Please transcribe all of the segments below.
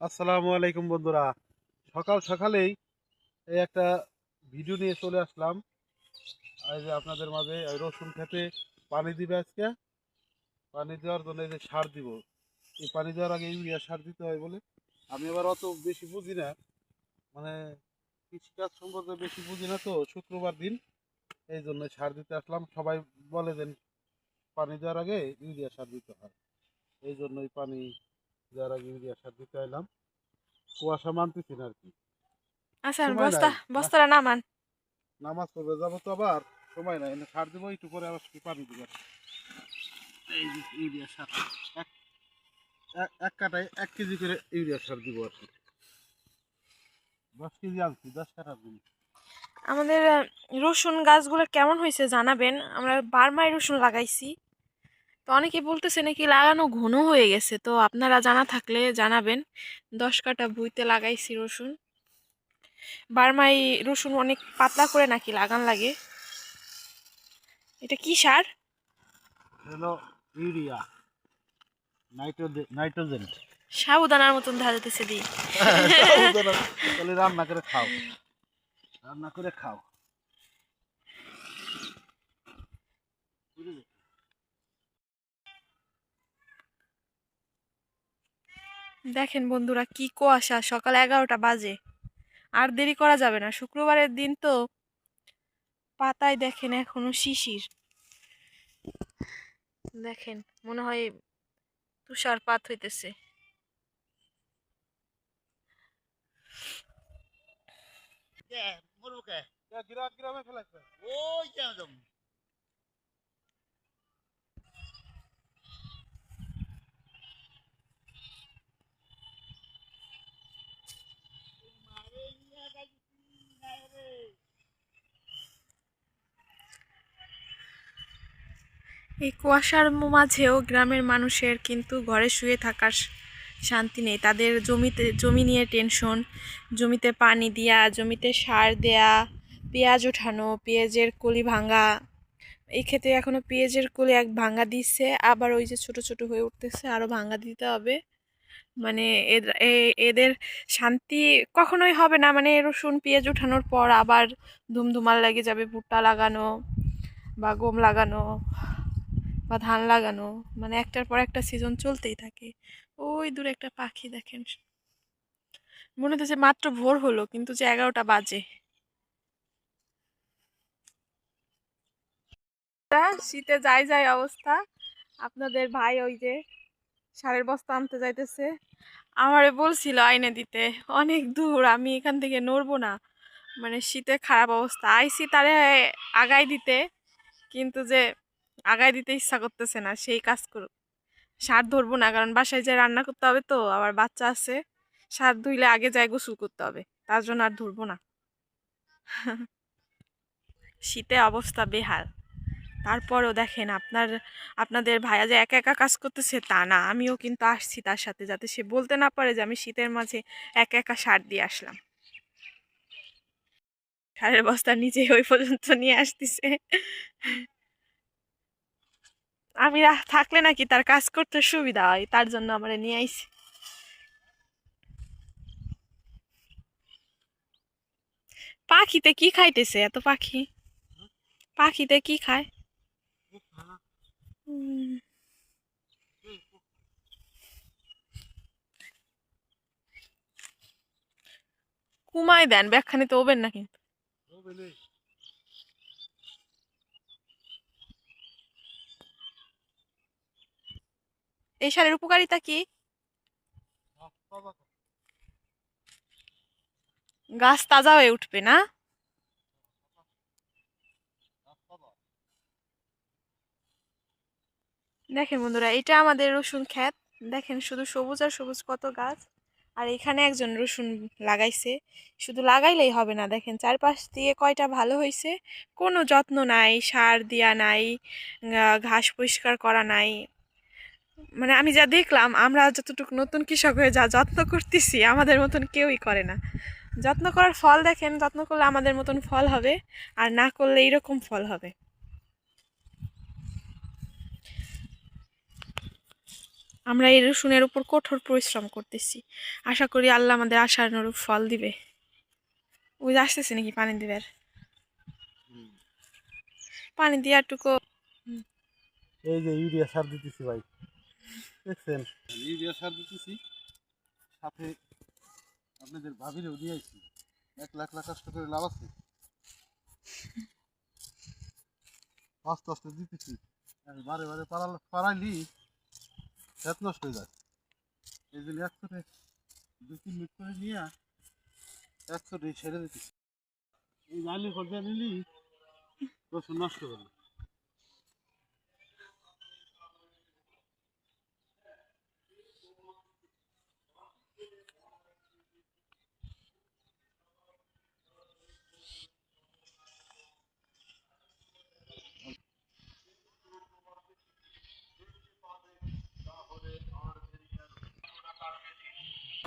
আসসালামু আলাইকুম বন্ধুরা। সকাল সকালেই এই একটা ভিডিও নিয়ে চলে আসলাম। এই যে আপনাদের মাঝে রসুন খেতে পানি দিবে আজকে। পানি দেওয়ার জন্য এই যে সার দিব। এই পানি দেওয়ার আগে ইউরিয়া সার দিতে হয় বলে। আমি আবার অত বেশি বুঝি না। মানে কৃষিকাজ সম্পর্কে বেশি বুঝি না তো শুক্রবার দিন। এই জন্য সার দিতে আসলাম। সবাই বলে দেন পানি দেওয়ার আগে ইউরিয়া সার দিতে হয়। এই জন্যই পানি দেওয়ার আগে ইউরিয়া সার দিতে এলাম কুয়াশা মানতেছি না আর কি আচ্ছা বস্তা নাই। বস্তাটা নামান। নামাজ পড়বে যাব তো আবার। সময় নাই সার দেবো একটু পরে আবার পানি দেবো। এই যে ইউরিয়া সার। এক এক- কাটায় এক কেজি করে ইউরিয়া সার দিব আর কি দশ কেজি আনছি দশ কাটার দিন। আমাদের রসুন গাছগুলো কেমন হয়েছে জানাবেন? আমরা বারমাই রসুন লাগাইছি। তো অনেকে বলতেছে নাকি লাগানো ঘন হয়ে গেছে। তো আপনারা জানা থাকলে জানাবেন। দশ কাটা ভুইতে লাগাইছি রসুন। বারমাই রসুন অনেক পাতলা করে নাকি লাগান লাগে? এটা কি সার? ইউরিয়া। নাইট্রোজেন। সাবুদানার মতন ধারতেছে দি। তাহলে রান্না করে খাও। রান্না করে খাও। বুঝলে? দেখেন বন্ধুরা কি কুয়াশা, সকাল এগারোটা বাজে। আর দেরি করা যাবে না, শুক্রবারের দিন তো পাতায় দেখেন এখনও শিশির। দেখেন, মনে হয় তুষারপাত হইতেছে। ফেলাইছে? এই কুয়াশার মাঝেও গ্রামের মানুষের কিন্তু ঘরে শুয়ে থাকার শান্তি নেই। তাদের জমিতে, জমি নিয়ে টেনশন। জমিতে পানি দেয়া, জমিতে সার দেয়া, পেঁয়াজ ওঠানো, পেঁয়াজের কলি ভাঙা। এই ক্ষেত্রে এখনও পেঁয়াজের কলি এক ভাঙা দিচ্ছে আবার ওই যে ছোট ছোট হয়ে উঠতেছে আরও ভাঙা দিতে হবে। মানে এদের শান্তি কখনোই হবে না। মানে রসুন, পেঁয়াজ ওঠানোর পর আবার ধুমধুমাল লেগে যাবে, ভুট্টা লাগানো বা গম লাগানো। বা ধান লাগানো মানে একটার পর একটা সিজন চলতেই থাকে। ওই দূরে একটা পাখি দেখেন। মনে হচ্ছে মাত্র ভোর হলো, কিন্তু যে এগারোটা বাজে। শীতে যাই যাই অবস্থা। আপনাদের ভাই ওই যে সারের বস্তা আনতে যাইতেছে। আমারে বলছিল আইনে দিতে, অনেক দূর, আমি এখান থেকে নড়বো না। মানে শীতে খারাপ অবস্থা। আইসি তারে আগাই দিতে, কিন্তু যে আগায় দিতে ইচ্ছা করতেছে না, সেই কাজ করুক সার ধরবো না, কারণ বাসায় যায় রান্না করতে হবে তো, আবার বাচ্চা আছে, সার ধুইলে আগে যায় গোসল করতে হবে, তার জন্য আর ধরবো না। শীতে অবস্থা বেহাল। তারপরেও দেখেন আপনার, আপনাদের ভাইয়া যে একা একা কাজ করতেছে তা না, আমিও কিন্তু আসছি তার সাথে, যাতে সে বলতে না পারে যে আমি শীতের মাঝে একা একা সার দিয়ে আসলাম। সারের বস্তা নিজে ওই পর্যন্ত নিয়ে আসতেছে। আমি থাকলে নাকি তার কাজ করতে সুবিধা হয়, তার জন্য আমরা নিয়ে আইছি। পাখিতে কি খাইতেছে এত পাখি? পাখিতে কি খায়? কুমায় দেন ব্যাখ্যানি তো ওবেন না কিন্তু এই সারের উপকারিতা কি? গাছ তাজা হয়ে উঠবে না? দেখেন বন্ধুরা, এটা আমাদের রসুন ক্ষেত। দেখেন শুধু সবুজ আর সবুজ কত গাছ। আর এখানে একজন রসুন লাগাইছে। শুধু লাগাইলেই হবে না, দেখেন চারপাশ দিয়ে কয়টা ভালো হয়েছে কোনো যত্ন নাই, সার দেয়া নাই ঘাস পরিষ্কার করা নাই। মানে আমি যা দেখলাম আমরা যতটুকু নতুন কৃষক হয়ে যা যত্ন করতেছি আমাদের মতন কেউই করে না। যত্ন করার ফল দেখেন যত্ন করলে আমাদের মতন ফল হবে আর না করলে এইরকম ফল হবে। আমরা এই রসুনের উপর কঠোর পরিশ্রম করতেছি। আশা করি আল্লাহ আমাদের আশার অনুরূপ ফল দিবে। ওই আসতেছে নাকি পানি দিবার? পানি দিয়ে একটুকু এই যে ইউরিয়া সার দিতেছি ভাই। দেখছেন? ইউরিয়া সার দিতেছি, সাথে আপনাদের ভাবিরেও দিয়ে আইছি। এক লাখ লাখ কষ্ট করে লাভ আছে। আস্তে আস্তে দিতেছি। আমি বারে বারে পাড়াল পাড়াইলি খেত নষ্ট হয়ে যায়। এই জন্য একসাথে দু তিন মিনিট করে নিয়ে একসাথে ছেড়ে দিতেছি। এই নালি পর্যায়ে নিলি, রসুন নষ্ট হবে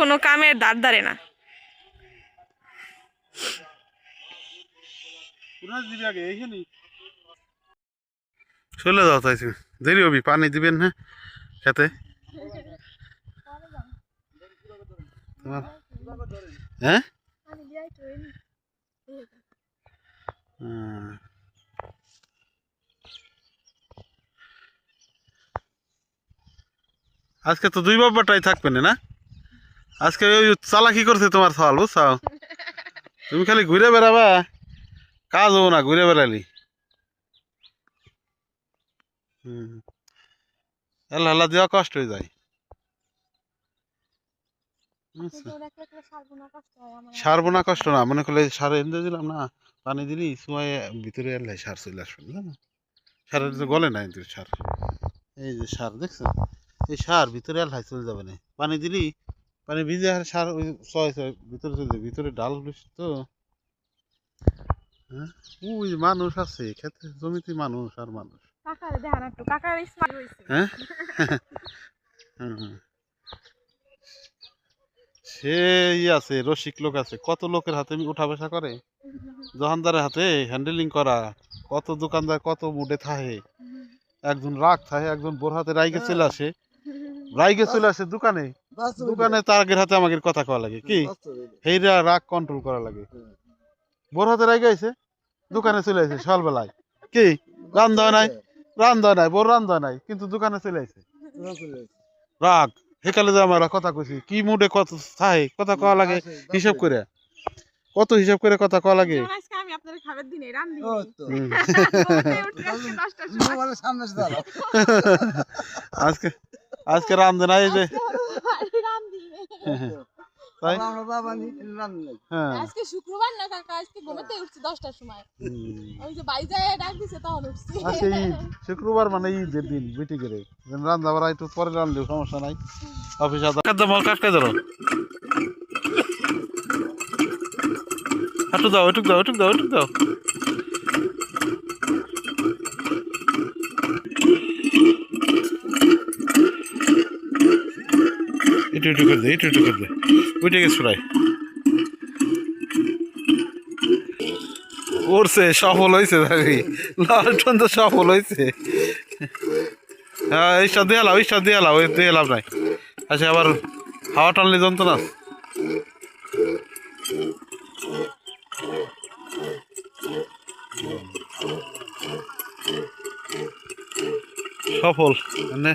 কোনো কামের দাঁড় দাঁড়ে না। চলে যাও তাই দেরি হবি, পানি দিবেন হ্যাঁ খেতে। হ্যাঁ? আজকে তো দুই বাবাটাই থাকবে না না? আজকে ওই চালাকি করছে তোমার সওয়াল বুঝছ? তুমি খালি ঘুরে বেড়াবা? কাজ হব না, ঘুরে বেড়ালি। হুম। আল্লাহ আল্লাহ দেওয়া কষ্ট হয়ে যায়? সারবো না কষ্ট না, মনে করলে সার এনে দিলাম না, পানি দিলি সময় ভিতরে এলে সার চলে আসবে না? সারের তো গলে না কিন্তু সার। এই যে সার, দেখছ? এই সার ভিতরে এলাই চলে যাবে না। পানি দিলি পানি ভিজে আর সার ওই ছয় ছয় ভিতরে চলে ভিতরে ডাল বেশি তো। হ্যাঁ? ওই মানুষ আছে খেতে জমিতে মানুষ আর মানুষ। হ্যাঁ? সে আছে রসিক লোক আছে কত লোকের হাতে উঠা বসা করে? দোকানদারের হাতে হ্যান্ডেলিং করা কত দোকানদার কত মুডে থাহে। একজন রাগ থাহে একজন বোর হাতে রাইগে চলে আসে। রাইগে চলে আসে দোকানে। দোকানে তার আগের হাতে আমাকে কথা কওয়া লাগে কি? সেইরা রাগ কন্ট্রোল করা লাগে। বোর হাতে রাইগে আইছে দোকানে চলে আসে সকালবেলায়। কি? রান্ধা নাই রান্ধা নাই রান্ধা নাই কিন্তু দোকানে চলে আসে রাগ সেকালে যে আমরা কথা কইছি কি মুডে কত থাহে কথা কওয়া লাগে হিসাব করে। কত হিসাব করে কথা কওয়া লাগে? আজকে আজকে রান্ধি হুম। আজকে এই তাই হ্যাঁ। আজকে শুক্রবার না কাকা? আজকে ঘুমাতে উঠছি দশটার সময়। ওই যে বাইজায় ডাক দিছে তখন উঠছি। আজকে ঈদ শুক্রবার মানে ঈদের দিন বিটি করে। রান্না বাড়া একটু পরে রানলেও সমস্যা নাই। অফিস আদা মাল কাটকে ধরো। হাঁটু দাও এটুক দাও এটুক দাও এটুক দাও। একটু একটু করে দে, একটু একটু করে দে। উঠে গেছে প্রায়। করছে সফল হয়েছে ভাবি। লালটন তো সফল হয়েছে হ্যাঁ এইসব দিয়ে এলাম এইসব দিয়ে এলাম দিয়ে এলাম নাই। আচ্ছা আবার হাওয়া টানলে যন্ত্রণা সফল। মানে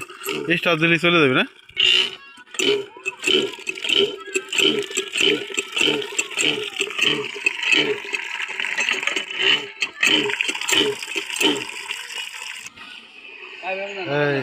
স্টার দিলে চলে যাবে না এই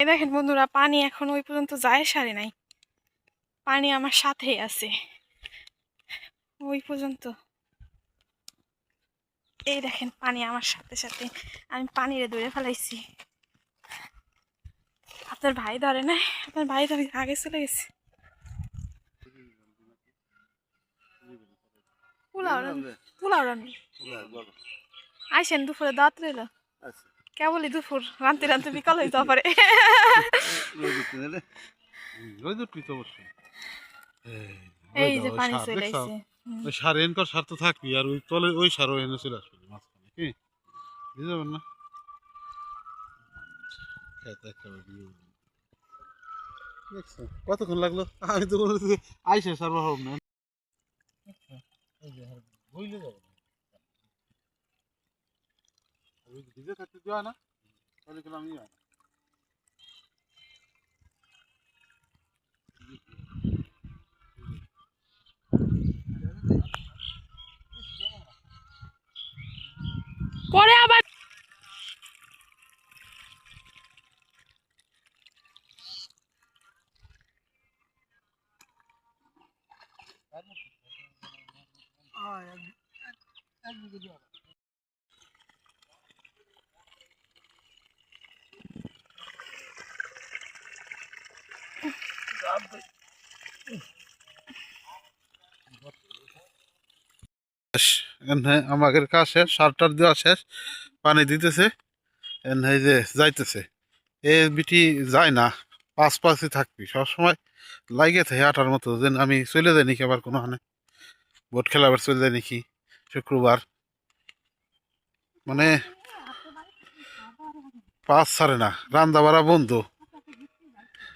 এই দেখেন বন্ধুরা পানি এখন ওই পর্যন্ত যায় সারে নাই। পানি আমার সাথেই আছে। ওই পর্যন্ত। এই দেখেন পানি আমার সাথে সাথে। আমি পানিরে দূরে ফেলাইছি। আপনার ভাই ধরে না আপনার ভাই ধরে আগে চলে গেছে। পোলাও রান্না পোলাও রান্না। আইসেন দুপুরে দাঁত রইল? আচ্ছা কেবলই দুপুর রানতে রানতে বিকাল পারে তো তো অবশ্যই এই যে পানি চলে আসছে ওই সার এনকার সার তো থাকবি আর ওই তলে ওই সারও এনে চলে আসবে মাঝখানে কি? বুঝতে যাবেন না? খেতে একটা ভিডিও দেখছ? কতক্ষণ লাগল? আমি তো আইসে সার ভাব না। বইলে যাবে না ওই ভিজে থাকতে দেওয়া না তাহলে গেলাম ইয়ে হয়। পরে আবার আমাদের কাজ শেষ সার টার দেওয়া শেষ, পানি দিতেছে। এই যে যাইতেছে। এ বিটি যায় না পাঁচ পাশে থাকবি। সবসময় লাগে থাকে আটার মতো। যেন আমি চলে যাই নাকি আবার কোনো হানে বোট খেলা আবার চলে যাই নাকি? শুক্রবার। মানে পাঁচ ছাড়ে না রান্দা বাড়া বন্ধ।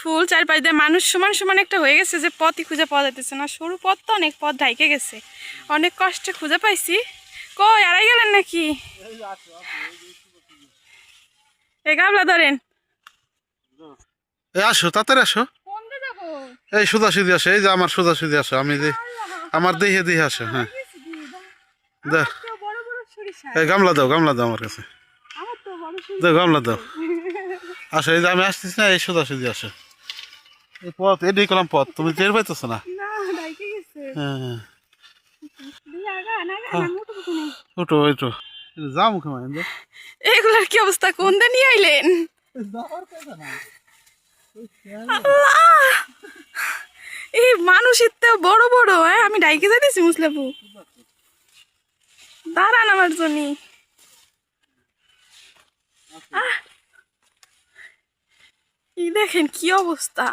ফুল চারপাশ দিয়ে মানুষ সমান সমান একটা হয়ে গেছে যে পথই খুঁজে পাওয়া যাইতেছে না। সরু পথ তো অনেক পথ ঢাইকে গেছে। অনেক কষ্টে খুঁজে পাইছি। কই আড়াই গেলেন নাকি? এ গাবলা ধরেন। এই আসো তাড়াতাড়ি আসো। এই সুদা সুদি আসো এই যে আমার সুদা সুদি আসো আমি যে আমার দেহে দেহে আসো হ্যাঁ। দা। বড় বড় সরিষা। এই গামলা দাও গামলা দাও আমার কাছে। দাও গামলা দাও। আসো এই যে আমি আসতেছি না এই সুদা সুদি আসো। এই পথ এটাই করলাম পথ তুমি টের পাইতেছো না? হ্যাঁ। মুখে এগুলার কি অবস্থা? কোন নিয়ে আইলেন? এই মানুষ এতে বড় বড় হ্যাঁ? আমি ডাইকে যাইতেছি মুসলাপু দাঁড়ান আমার জন্য এই দেখেন কি অবস্থা